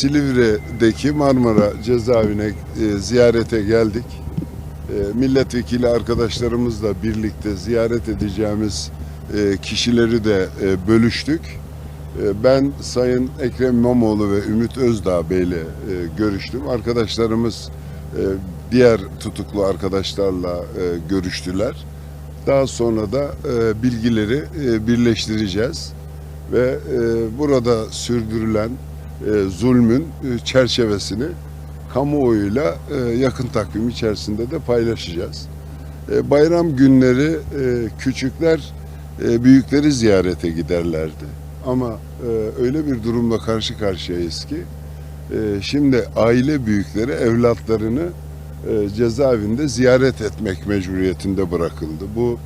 Silivri'deki Marmara cezaevine e, ziyarete geldik. E, milletvekili arkadaşlarımızla birlikte ziyaret edeceğimiz e, kişileri de e, bölüştük. E, ben Sayın Ekrem İmamoğlu ve Ümit Özdağ Bey'le e, görüştüm. Arkadaşlarımız e, diğer tutuklu arkadaşlarla e, görüştüler. Daha sonra da e, bilgileri e, birleştireceğiz ve e, burada sürdürülen e, zulmün e, çerçevesini kamuoyuyla e, yakın takvim içerisinde de paylaşacağız. Bayram günleri küçükler büyükleri ziyarete giderlerdi. Ama öyle bir durumla karşı karşıyayız ki şimdi aile büyükleri evlatlarını e, cezaevinde ziyaret etmek mecburiyetinde bırakıldı. Bu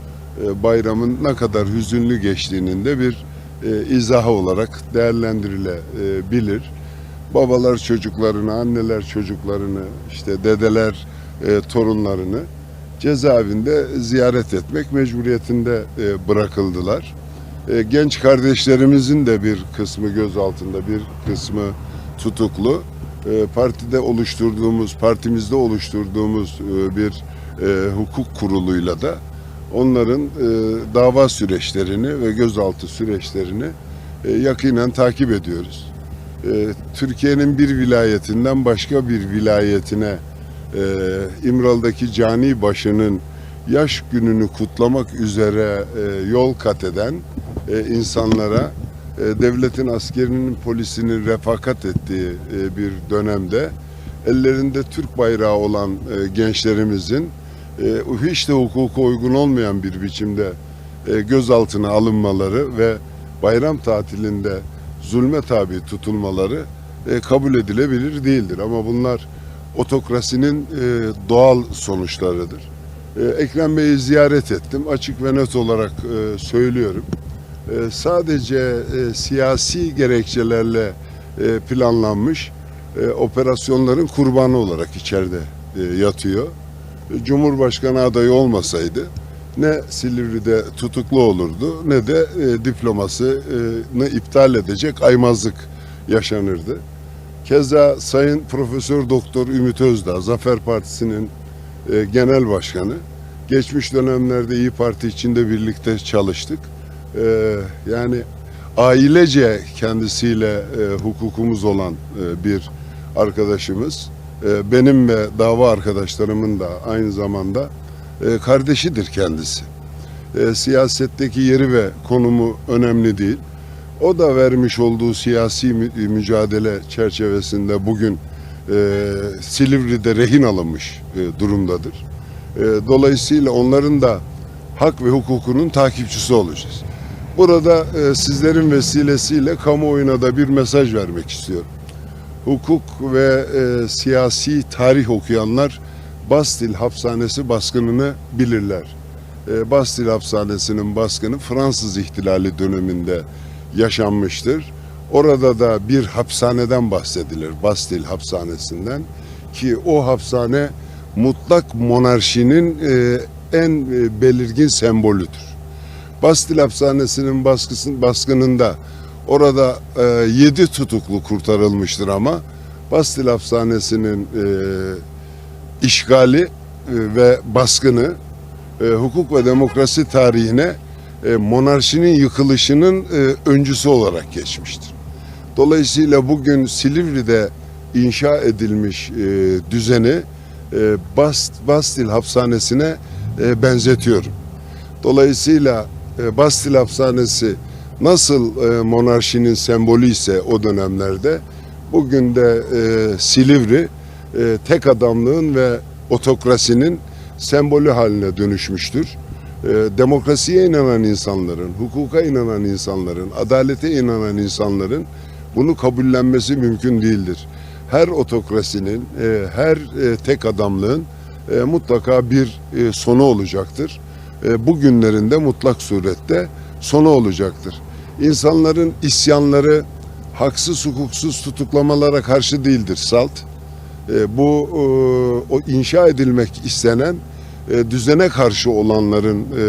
bayramın ne kadar hüzünlü geçtiğinin de bir e, izahı olarak değerlendirilebilir. Babalar çocuklarını, anneler çocuklarını, işte dedeler e, torunlarını cezaevinde ziyaret etmek mecburiyetinde e, bırakıldılar. E, genç kardeşlerimizin de bir kısmı gözaltında, bir kısmı tutuklu. E, partide oluşturduğumuz, partimizde oluşturduğumuz e, bir e, hukuk kuruluyla da onların e, dava süreçlerini ve gözaltı süreçlerini e, yakinen takip ediyoruz. E, Türkiye'nin bir vilayetinden başka bir vilayetine e, İmralı'daki cani başının yaş gününü kutlamak üzere e, yol kat eden e, insanlara e, devletin askerinin polisinin refakat ettiği e, bir dönemde ellerinde Türk bayrağı olan e, gençlerimizin e, hiç de hukuka uygun olmayan bir biçimde e, gözaltına alınmaları ve bayram tatilinde zulme tabi tutulmaları e, kabul edilebilir değildir. Ama bunlar otokrasinin e, doğal sonuçlarıdır. E, Ekrem Bey'i ziyaret ettim. Açık ve net olarak e, söylüyorum. E, sadece e, siyasi gerekçelerle e, planlanmış e, operasyonların kurbanı olarak içeride e, yatıyor. Cumhurbaşkanı adayı olmasaydı ne Silivri'de tutuklu olurdu ne de e, diplomasını iptal edecek aymazlık yaşanırdı. Keza Sayın Profesör Doktor Ümit Özdağ, Zafer Partisi'nin e, genel başkanı. Geçmiş dönemlerde İyi Parti içinde birlikte çalıştık. E, yani ailece kendisiyle e, hukukumuz olan e, bir arkadaşımız. E, benim ve dava arkadaşlarımın da aynı zamanda e, kardeşidir kendisi. E, siyasetteki yeri ve konumu önemli değil. O da vermiş olduğu siyasi mü- mücadele çerçevesinde bugün e, Silivri'de rehin alınmış durumdadır. Dolayısıyla onların da hak ve hukukunun takipçisi olacağız. Burada sizlerin vesilesiyle kamuoyuna da bir mesaj vermek istiyorum. Hukuk ve e, siyasi tarih okuyanlar Bastil hapishanesi baskınını bilirler. E, Bastil hapishanesinin baskını Fransız ihtilali döneminde yaşanmıştır. Orada da bir hapishaneden bahsedilir. Bastil hapishanesinden ki o hapishane mutlak monarşinin e, en e, belirgin sembolüdür. Bastil hapishanesinin baskısın, baskınında orada e, yedi tutuklu kurtarılmıştır ama Bastil hapishanesinin e, işgali e, ve baskını e, hukuk ve demokrasi tarihine e, monarşinin yıkılışının e, öncüsü olarak geçmiştir. Dolayısıyla bugün Silivri'de inşa edilmiş e, düzeni e, Bast, Bastil hapishanesine e, benzetiyorum. Dolayısıyla e, Bastil hapishanesi nasıl e, monarşinin sembolü ise o dönemlerde bugün de e, Silivri e, tek adamlığın ve otokrasinin sembolü haline dönüşmüştür. E, demokrasiye inanan insanların, hukuka inanan insanların, adalete inanan insanların bunu kabullenmesi mümkün değildir. Her otokrasinin, e, her e, tek adamlığın e, mutlaka bir e, sonu olacaktır. E, bugünlerinde mutlak surette sonu olacaktır. İnsanların isyanları haksız hukuksuz tutuklamalara karşı değildir salt. E, bu e, o inşa edilmek istenen e, düzene karşı olanların e,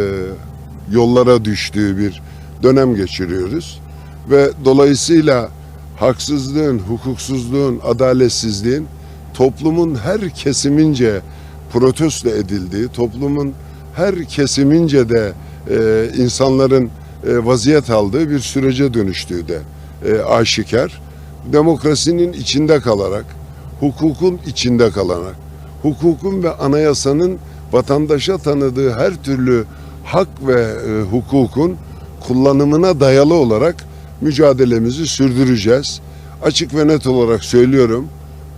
yollara düştüğü bir dönem geçiriyoruz ve dolayısıyla haksızlığın, hukuksuzluğun, adaletsizliğin toplumun her kesimince protesto edildiği, toplumun her kesimince de e, insanların vaziyet aldığı bir sürece dönüştüğü de e, aşikar. Demokrasinin içinde kalarak, hukukun içinde kalarak, hukukun ve anayasanın vatandaşa tanıdığı her türlü hak ve e, hukukun kullanımına dayalı olarak mücadelemizi sürdüreceğiz. Açık ve net olarak söylüyorum.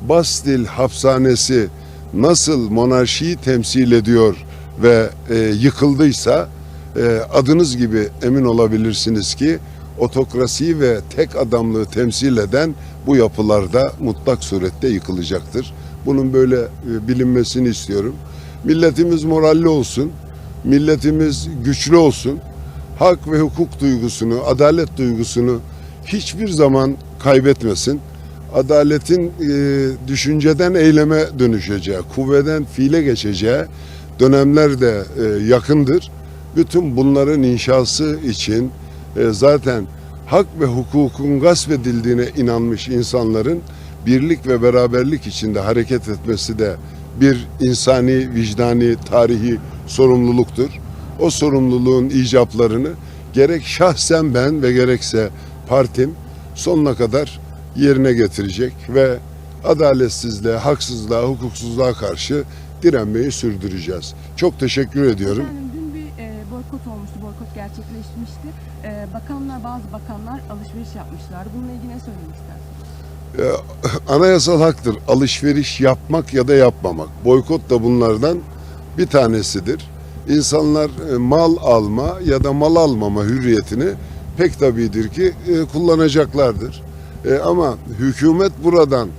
Bastil hapishanesi nasıl monarşiyi temsil ediyor ve e, yıkıldıysa e, adınız gibi emin olabilirsiniz ki otokrasiyi ve tek adamlığı temsil eden bu yapılarda mutlak surette yıkılacaktır. Bunun böyle e, bilinmesini istiyorum. Milletimiz moralli olsun, milletimiz güçlü olsun, hak ve hukuk duygusunu, adalet duygusunu hiçbir zaman kaybetmesin. Adaletin e, düşünceden eyleme dönüşeceği, kuvveden fiile geçeceği dönemler de e, yakındır. Bütün bunların inşası için e, zaten hak ve hukukun gasp edildiğine inanmış insanların birlik ve beraberlik içinde hareket etmesi de bir insani, vicdani, tarihi sorumluluktur. O sorumluluğun icaplarını gerek şahsen ben ve gerekse partim sonuna kadar yerine getirecek ve adaletsizliğe, haksızlığa, hukuksuzluğa karşı direnmeyi sürdüreceğiz. Çok teşekkür ediyorum. Efendim gerçekleşmişti. E, bakanlar, bazı bakanlar alışveriş yapmışlar. Bununla ilgili ne söylemek istersiniz? Ee, anayasal haktır alışveriş yapmak ya da yapmamak. Boykot da bunlardan bir tanesidir. İnsanlar e, mal alma ya da mal almama hürriyetini pek tabidir ki e, kullanacaklardır. E, Ama hükümet buradan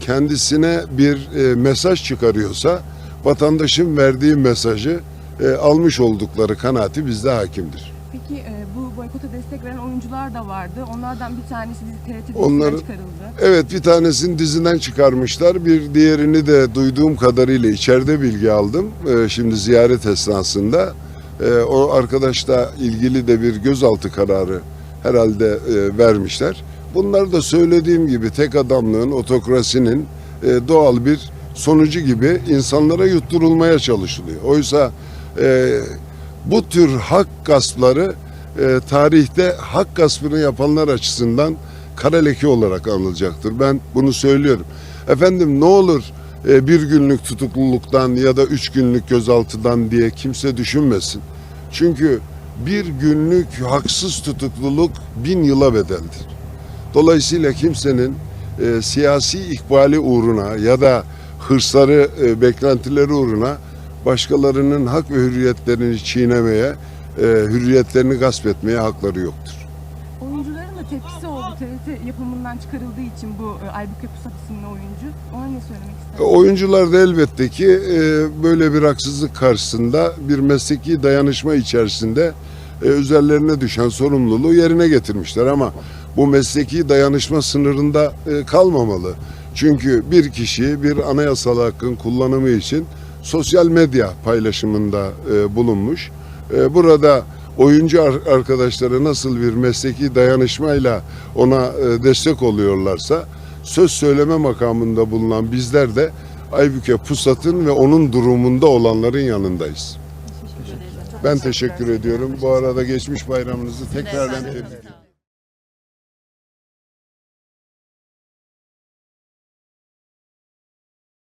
kendisine bir e, mesaj çıkarıyorsa vatandaşın verdiği mesajı e, almış oldukları kanaati bizde hakimdir. Peki e, bu boykota destek veren oyuncular da vardı. Onlardan bir tanesi dizi TRT Onların- çıkarıldı. Evet bir tanesini dizinden çıkarmışlar. Bir diğerini de duyduğum kadarıyla içeride bilgi aldım. Ee, şimdi ziyaret esnasında. Ee, o arkadaşla ilgili de bir gözaltı kararı herhalde e, vermişler. Bunlar da söylediğim gibi tek adamlığın, otokrasinin e, doğal bir sonucu gibi insanlara yutturulmaya çalışılıyor. Oysa e, bu tür hak gaspları e, tarihte hak gaspını yapanlar açısından kara leke olarak anılacaktır. Ben bunu söylüyorum. Efendim ne olur e, bir günlük tutukluluktan ya da üç günlük gözaltıdan diye kimse düşünmesin. Çünkü bir günlük haksız tutukluluk bin yıla bedeldir. Dolayısıyla kimsenin e, siyasi ikbali uğruna ya da hırsları, e, beklentileri uğruna başkalarının hak ve hürriyetlerini çiğnemeye, e, hürriyetlerini gasp etmeye hakları yoktur. Oyuncuların da tepkisi oldu TRT yapımından çıkarıldığı için bu e, Aybüke Pusat isimli oyuncu. Ona ne söylemek E, istersiniz? Oyuncular da elbette ki e, böyle bir haksızlık karşısında bir mesleki dayanışma içerisinde e, üzerlerine düşen sorumluluğu yerine getirmişler ama bu mesleki dayanışma sınırında e, kalmamalı. Çünkü bir kişi bir anayasal hakkın kullanımı için sosyal medya paylaşımında e, bulunmuş. E, burada oyuncu ar- arkadaşları nasıl bir mesleki dayanışmayla ona e, destek oluyorlarsa söz söyleme makamında bulunan bizler de Aybüke Pusat'ın ve onun durumunda olanların yanındayız. Ben teşekkür ediyorum. Bu arada geçmiş bayramınızı tekrardan tebrik ediyorum.